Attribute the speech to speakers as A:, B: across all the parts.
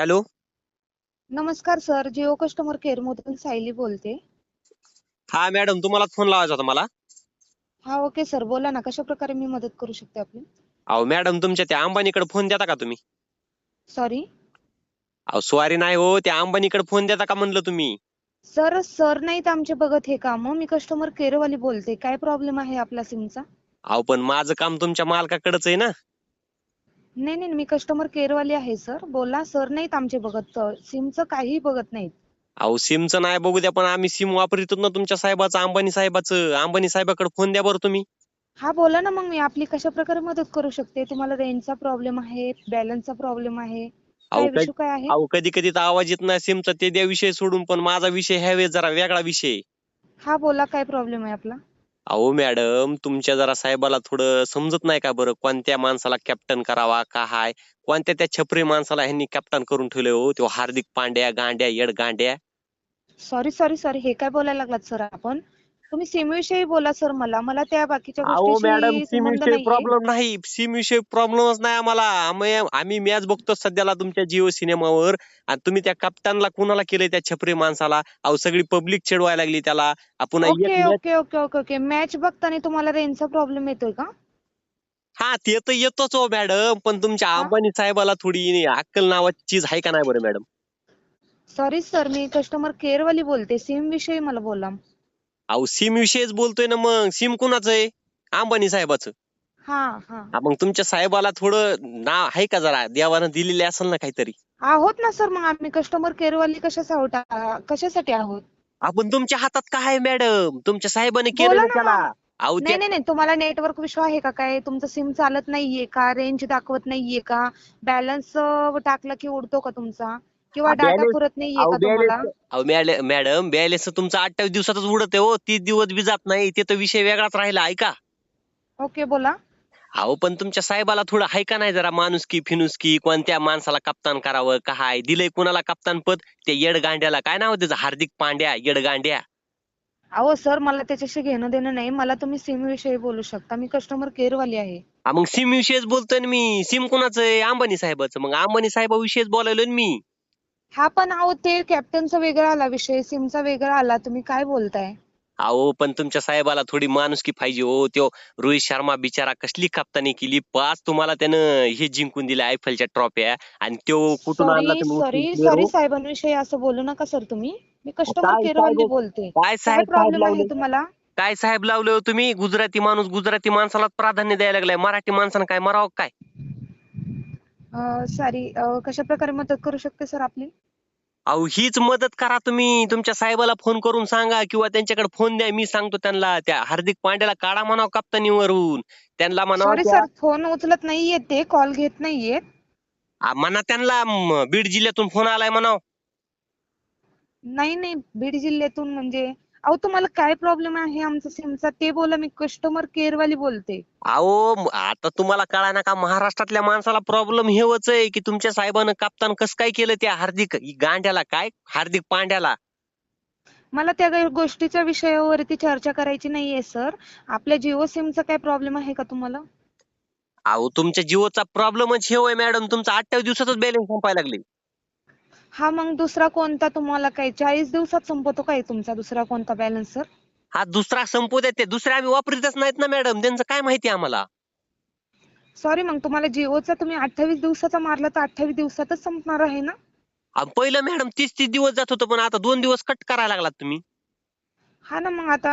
A: Hello.
B: नमस्कार sir. Jio customer care मधून सायली बोलते.
A: हा मॅडम तुम्हालाच फोन लावायचा होता मला.
B: हा ओके सर. बोला ना कशा प्रकारे मी मदत करू शकते आपली?
A: अहो मॅडम तुमच्या त्या अंबानीकडे फोन देता का तुम्ही?
B: सॉरी?
A: अहो स्वारी नाही हो त्या अंबानीकडे फोन देता का म्हणलं तुम्ही?
B: सर सर नाहीत आमचे बघत हे काम. मी कस्टमर केअर वाली बोलते. काय प्रॉब्लेम आहे आपला सिमचा?
A: अहो पण माझं काम तुमच्या मालकाकडेच आहे ना.
B: नाही नाही मी कस्टमर केअर वाली आहे सर बोला सर नाहीत आमचे बघत. सिमचं काहीही बघत नाहीत.
A: अहो सिमचं नाही बघू द्या पण आम्ही सिम वापरतो ना तुमच्या साहेबाचं अंबानी साहेबाचं. अंबानी साहेबाकडे फोन द्या बरं तुम्ही.
B: हा बोला ना मग मी. आपली कशा प्रकारे मदत करू शकते? तुम्हाला रेंजचा प्रॉब्लेम आहे बॅलन्सचा प्रॉब्लेम आहे.
A: अहो
B: काय इश्यू काय आहे?
A: अहो कधी कधी तर आवाज येत नाही सिमचा ते द्या विषय सोडून पण माझा विषय ह्या वेळेस जरा वेगळा विषय आहे.
B: हा बोला काय प्रॉब्लेम आहे आपला?
A: अहो मॅडम तुमच्या जरा साहेबाला थोडं समजत नाही का बरं? कोणत्या माणसाला कॅप्टन करावा का हाय? कोणत्या त्या छपरी माणसाला ह्यांनी कॅप्टन करून ठेवले हो? तो हार्दिक पांड्या गांड्या येड गांड्या?
B: सॉरी सॉरी सॉरी हे काय बोलायला लागलात सर आपण? तुम्ही सिम विषयी बोला सर मला. मला त्या बाकीच्या
A: अहो मॅडम
B: गोष्टीशी
A: सिम
B: संबंध
A: विषयी
B: नाहीये.
A: प्रॉब्लेम नाही. सिम विषयी प्रॉब्लेमच नाही आम्हाला. आम्ही आम्ही मॅच बघतो सध्याला तुमच्या जिओ सिनेमावर आणि तुम्ही त्या कप्तानला कुणाला केलंय त्या छपरी माणसाला? अहो सगळी पब्लिक चिडवायला लागली त्याला. आपण एक
B: okay
A: match-
B: okay okay okay okay. Match बघताना तुम्हाला रेंजचा प्रॉब्लेम येतोय का?
A: हा ते तर येतोच हो मॅडम. पण तुमच्या? अंबानी साहेबाला थोडी अक्कल नावाची चीज आहे का नाही बरं मॅडम?
B: सॉरी सर मी कस्टमर केअर वाली बोलते. सिम विषयी मला बोला.
A: अहो सिम विषयीच बोलतोय ना मग. सिम कुणाचं आहे? अंबानी साहेबाचं.
B: हा हा.
A: हा, मग तुमच्या साहेबाला थोडं नाव आहे का जरा? देवानं दिलेले असेल ना काहीतरी?
B: आहोत ना सर मग आम्ही कस्टमर केअर वाली कशासाठी आहोत? कशासाठी आहोत?
A: आपण तुमच्या हातात काय आहे मॅडम तुमच्या साहेबाने केलं
B: बोला
A: ना
B: ना
A: त्याला.
B: मग.
A: अहो
B: नाही नाही नाही. तुम्हाला नेटवर्क विश्वास आहे का काय? तुमचं सिम चालत नाहीये का? रेंज दाखवत नाहीये का? बॅलन्स टाकलं की उडतो का तुमचा? किंवा डाटा
A: balance-
B: पुरत नाहीये
A: अहो
B: का तुम्हाला?
A: balance- अहो मॅड- मॅडम बॅलेन्स तुमचं अठ्ठावीस दिवसातच उडत आहे हो. तीस दिवस बी जात नाही ते तर विषय वेगळाच राहिला ऐका.
B: ओके बोला.
A: अहो पण तुमच्या साहेबाला थोडं आहे का नाही जरा माणुसकी फिनुसकी कोणत्या माणसाला कप्तान करावं काय? दिलंय कुणाला कप्तान पद? ते येडगांड्याला काय नाव आहे त्याचं? हार्दिक पांड्या येडगांड्या
B: अहो सर मला त्याच्याशी घेणं देणं नाही. मला तुम्ही सिम विषयी बोलू शकता. मी कस्टमर केअर वाली आहे.
A: हा, मग सिम विषयीच बोलतोय ना मी. सिम कुणाचं आहे? अंबानी साहेबाचं. मग अंबानी साहेबाविषयीच बोलायलोय ना मी.
B: हा पण अहो ते कॅप्टनचा वेगळा आला विषय सिमचा वेगळा आला. तुम्ही काय बोलताय?
A: अहो पण तुमच्या साहेबाला थोडी माणुसकी पाहिजे हो. त्यो रोहित शर्मा बिचारा कसली कप्तानी केली. पाच तुम्हाला त्यानं हे जिंकून दिले आयफलच्या ट्रॉफ्या आणि त्यो कुठून आणला
B: सॉरी
A: तुम्ही
B: सॉरी सॉरी
A: हो?
B: साहेबांविषयी असं बोलू नका सर तुम्ही. मी कस्टमर
A: काय
B: केअर वाली
A: साहेब-
B: बोलते.
A: काय
B: काय
A: साहेब
B: प्रॉब्लेम आहे
A: लावले
B: तुम्हाला?
A: काय साहेब लावले हो तुम्ही? गुजराती माणूस गुजराती माणसाला प्राधान्य द्यायला लागलाय. मराठी माणसानं काय मरावं काय?
B: सॉरी कशा प्रकारे मदत करू शकते सर आपली?
A: अहो हीच मदत करा तुम्ही. तुमच्या साहेबाला फोन करून सांगा किंवा त्यांच्याकडे फोन द्या. मी सांगतो त्यांना त्या हार्दिक पांड्याला काढा म्हणावं कप्तानीवरून. त्यांना म्हणावं
B: सॉरी सर फोन उचलत नाहीयेत ते कॉल घेत नाहीयेत
A: आ, म्हणा त्यांना म, बीड जिल्ह्यातून फोन आलाय म्हणावं.
B: नाही नाही बीड जिल्ह्यातून म्हणजे अहो तुम्हाला काय प्रॉब्लेम आहे? आमचा सिमचा ते बोला मी कस्टमर केअर वाली बोलते.
A: अहो आता तुम्हाला कळा ना का महाराष्ट्रातल्या माणसाला प्रॉब्लेम हेच आहे की तुमच्या साहेबानं कप्तान कसं काय केलं त्या हार्दिक गांड्याला? काय? हार्दिक पांड्याला?
B: मला त्या गोष्टीच्या विषयावरती चर्चा करायची नाहीये सर. आपल्या जिओ सिमचा काय प्रॉब्लेम आहे का तुम्हाला?
A: अहो तुमच्या जिओचा प्रॉब्लेमच हे होय मॅडम तुमचा अठ्ठावीस दिवसातच बॅलन्स संपायला लागले.
B: हा मग दुसरा कोणता तुम्हाला काय चाळीस दिवसात संपतो काय तुमचा दुसरा कोणता बॅलन्स सर
A: हा दुसरा संपू द्या ते. दुसरे आम्ही वापरतच नाहीत ना मॅडम त्यांचं काय माहिती आम्हाला?
B: सॉरी मग तुम्हाला जिओचा तुम्ही अठ्ठावीस दिवसाचा मारला तर अठ्ठावीस दिवसातच संपणार आहे ना?
A: पहिलं मॅडम तीस तीस दिवस जात होतं पण आता दोन दिवस कट करायला लागलात तुम्ही.
B: हा ना मग आता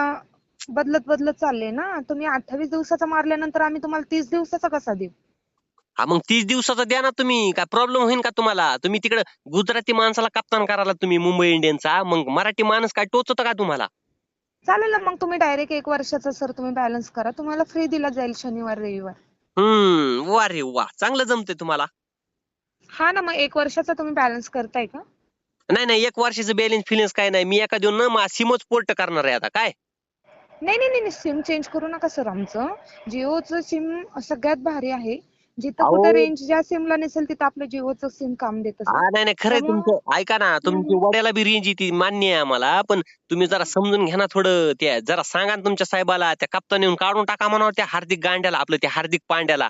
B: बदलत बदलत चालले ना? तुम्ही अठ्ठावीस दिवसाचा मारल्यानंतर आम्ही तुम्हाला तीस दिवसाचा कसा देऊ?
A: हा मग तीस दिवसाचा द्या ना तुम्ही. काय प्रॉब्लेम होईल का तुम्हाला? तुम्ही तिकडे गुजराती माणसाला कप्तान करायला तुम्ही मुंबई इंडियन्सचा. मग मराठी माणूस काय टोचत का तुम्हाला?
B: चालेल ना मग तुम्ही डायरेक्ट एक वर्षाचा सर तुम्ही बॅलन्स करा. तुम्हाला फ्री दिला जाईल शनिवार रविवार.
A: हम्म वा रे वा. चांगलं जमतंय तुम्हाला.
B: हा ना मग एक वर्षाचा तुम्ही बॅलन्स करताय का?
A: नाही नाही एक वर्षाचं बॅलन्स फिलन्स काय नाही. मी एका देऊन ना मा सिमच पोर्ट करणार आहे आता. काय?
B: नाही नाही नाही सिम चेंज करू नका सर आमचं. जिओचं सिम सगळ्यात भारी आहे. जिथं
A: अहो.
B: कुठं रेंज ज्या सिमला नसेल तिथं आपलं जिओचं सिम काम देतं
A: हा नाही नाही खरंय
B: त्यामुळं-
A: तुमचं. ऐका ना तुमची. वड्याला बी रेंज येते मान्य आहे आम्हाला. पण तुम्ही जरा समजून घ्या ना थोडं त्या जरा सांगा ना तुमच्या साहेबाला त्या कप्तान येऊन काढून टाका म्हणावं त्या हार्दिक गांड्याला आपलं त्या हार्दिक पांड्याला.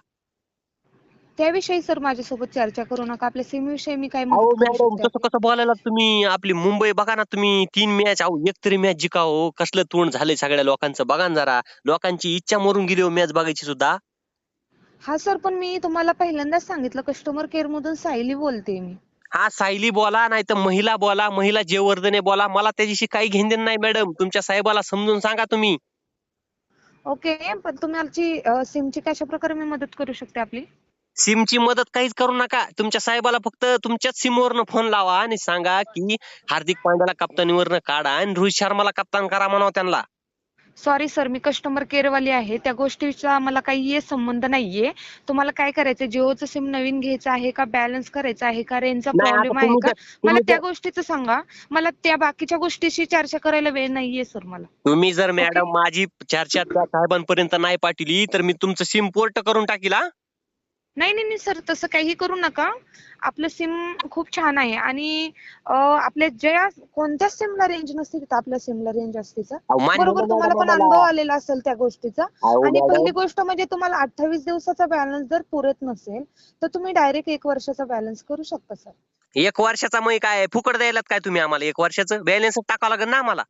B: त्याविषयी सर माझ्यासोबत चर्चा करू नका. आपल्या सिम विषयी मी काय
A: अहो
B: मदत करू
A: मॅडम
B: शकते
A: तसं कसं बोलायला तुम्ही आपली मुंबई बघा ना तुम्ही तीन मॅच अहो एक तरी मॅच जिका हो. कसलं तोंड झालंय सगळ्या लोकांचं. बघा ना जरा लोकांची इच्छा मरून गेली हो मॅच बघायची सुद्धा.
B: हा सर पण मी तुम्हाला पहिल्यांदाच सांगितलं कस्टमर केअर मधून सायली बोलते मी.
A: हा सायली बोला नाही तर महिला बोला महिला जयवर्धने बोला. मला त्याच्याशी काही घेणं देणं नाही मॅडम तुमच्या साहेबाला समजून सांगा तुम्ही.
B: ओके पण तुम्हाला अं, सिमची कशा प्रकारे मी मदत करू शकते आपली?
A: सिमची मदत काहीच करू नका. तुमच्या साहेबाला फक्त तुमच्याच सिमवरनं फोन लावा आणि सांगा की हार्दिक पांड्याला कप्तानीवरनं काढा आणि रोहित शर्माला कप्तान करा म्हणावं त्यांना.
B: सॉरी सर मी कस्टमर केअर वाली आहे. त्या गोष्टीचा मला काही संबंध नाहीये. तुम्हाला काय करायचं जिओचं सिम नवीन घ्यायचं आहे का? बॅलन्स करायचा आहे का? रेंजचा प्रॉब्लेम आहे का? मला त्या गोष्टीचं सांगा. मला त्या बाकीच्या गोष्टीशी चर्चा करायला वेळ नाहीये सर मला.
A: तुम्ही जर मॅडम माझी चर्चा साहेबांपर्यंत नाही पाठवली तर मी तुमचं सिम पोर्ट करून टाकील हा?
B: नाही नाही नाही सर तसं काही करू नका. आपलं सिम खूप छान आहे. आणि अं, आपल्या ज्या कोणत्याच सिमला रेंज नसते तिथं आपल्या सिमला रेंज असते sir.
A: अहो, मान्य
B: बरोबर तुम्हाला पण
A: मॅडम
B: अनुभव
A: मला.
B: आलेला असेल त्या गोष्टीचा.
A: अहो,
B: आणि
A: मॅडम,
B: पहिली गोष्ट म्हणजे तुम्हाला अठ्ठावीस दिवसाचा बॅलन्स जर पुरत नसेल तर तुम्ही डायरेक्ट एक वर्षाचा बॅलन्स करू शकता सर.
A: एक वर्षाचा मग काय फुकट द्यायलात काय तुम्ही आम्हाला? एक वर्षाचं बॅलन्स टाकावं लागेल ना आम्हाला?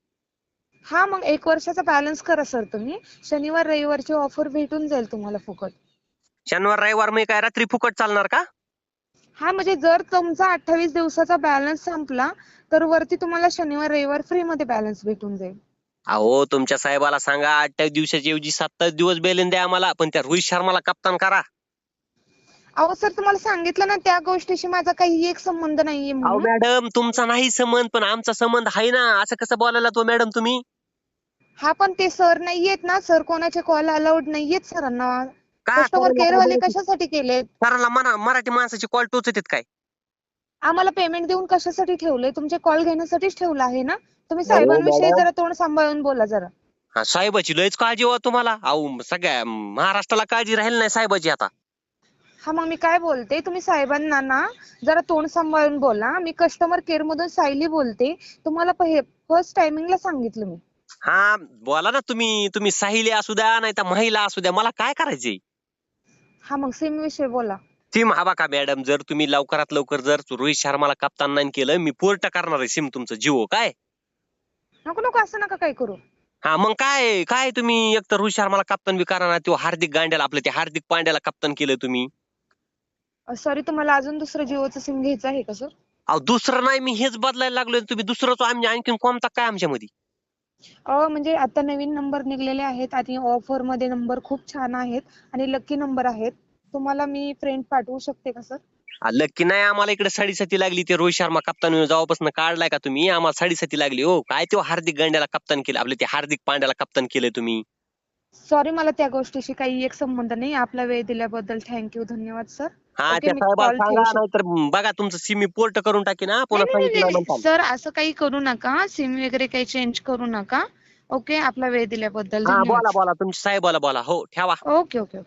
B: हा मग एक वर्षाचा बॅलन्स करा सर तुम्ही. शनिवार रविवारची ऑफर भेटून जाईल तुम्हाला फुकट.
A: शनिवार रविवार मग काय रात्री फुकट चालणार का?
B: हा म्हणजे जर तुमचा अठ्ठावीस दिवसाचा बॅलन्स संपला तर वरती तुम्हाला शनिवार रविवार फ्री मध्ये बॅलन्स भेटून जाईल.
A: अहो तुमच्या साहेबाला सांगा अठ्ठावीस दिवसाच्या ऐवजी सत्तावीस दिवस बॅलन्स द्या आम्हाला पण त्या रोहित शर्माला कप्तान करा.
B: अहो सर तुम्हाला सांगितलं ना त्या गोष्टीशी माझा काही एक संबंध नाहीये
A: अहो
B: म्हणून.
A: मॅडम तुमचा नाही संबंध पण आमचा संबंध आहे ना. असं कसं बोलायला तो मॅडम तुम्ही?
B: हा पण ते सर नाहीयेत ना. सर कोणाचे कॉल अलाउड नाहीयेत सरांना.
A: का
B: कस्टमर केअर वाले कशासाठी केलेत?
A: सरांना मना मराठी माणसाची कॉल टोचतात काय?
B: आम्हाला पेमेंट देऊन कशासाठी ठेवलंय? तुमचे कॉल घेण्यासाठीच ठेवलं आहे ना? तुम्ही साहेबांविषयी
A: मॅडम.
B: जरा तोंड सांभाळून बोला जरा.
A: हा साहेबाची लयच काळजी हो तुम्हाला. अहो सगळ्या महाराष्ट्राला काळजी राहील नाही साहेबाची आता.
B: हा मग मी काय बोलते? तुम्ही साहेबांना ना जरा तोंड सांभाळून बोला. मी कस्टमर केअर मधून सायली बोलते. तुम्हाला फर्स्ट टायमिंगला सांगितलं मी.
A: हा बोला ना तुम्ही. तुम्ही साहिले असू द्या नाही तर महिला असू द्या. मला काय करायचंय?
B: हा मग सिम विषयी बोला.
A: सिम हवा का मॅडम जर तुम्ही लवकरात लवकर जर रोहित शर्माला कप्तान नाही केलं मी पोर्ट करणार आहे सिम तुमचं जिओ काय?
B: नको नको असं नका काय करू.
A: हा मग काय काय तुम्ही एक तर रोहित शर्माला कप्तान बी ना तो हार्दिक गांड्याला आपलं ते हार्दिक पांड्याला कप्तान केलं तुम्ही?
B: सॉरी तुम्हाला अजून दुसरं जिओचं सिम घ्यायचं आहे का सर
A: अहो दुसरं नाही मी हेच बदलायला लागलोय तुम्ही दुसरंच आम्ही आणखीन कोणता काय आमच्यामध्ये?
B: अ म्हणजे आता नवीन नंबर निघलेले आहेत आणि ऑफरमध्ये नंबर खूप छान आहेत आणि लकी नंबर आहेत. तुम्हाला मी फ्रेंड पाठवू शकते का सर
A: लक्की नाही आम्हाला इकडे साडेसाती लागली ते रोहित शर्मा कप्तान जेव्हापासून काढलाय का तुम्ही? आम्हाला साडेसाती लागली हो. काय तो हार्दिक गांड्याला कप्तान केलं? आपले ते हार्दिक पांड्याला कप्तान केलं तुम्ही.
B: सॉरी मला त्या गोष्टीशी काही एक संबंध नाही. आपला वेळ दिल्याबद्दल थँक्यू धन्यवाद सर
A: हा
B: ओके,
A: त्या
B: मी
A: साहेबाला सांगा. नाहीतर बघा तुमचं सिमी पोर्ट करून टाकीन हा पुन्हा
B: नाही, नाही,
A: सांगितलं
B: नाही,
A: म्हणताल
B: सर असं काही करू नका सिम वगैरे काही चेंज करू नका. ओके आपला वेळ दिल्याबद्दल
A: हा बोला
B: धन्यवाद.
A: बोला तुमच्या साहेबाला बोला हो ठेवा.
B: Okay okay.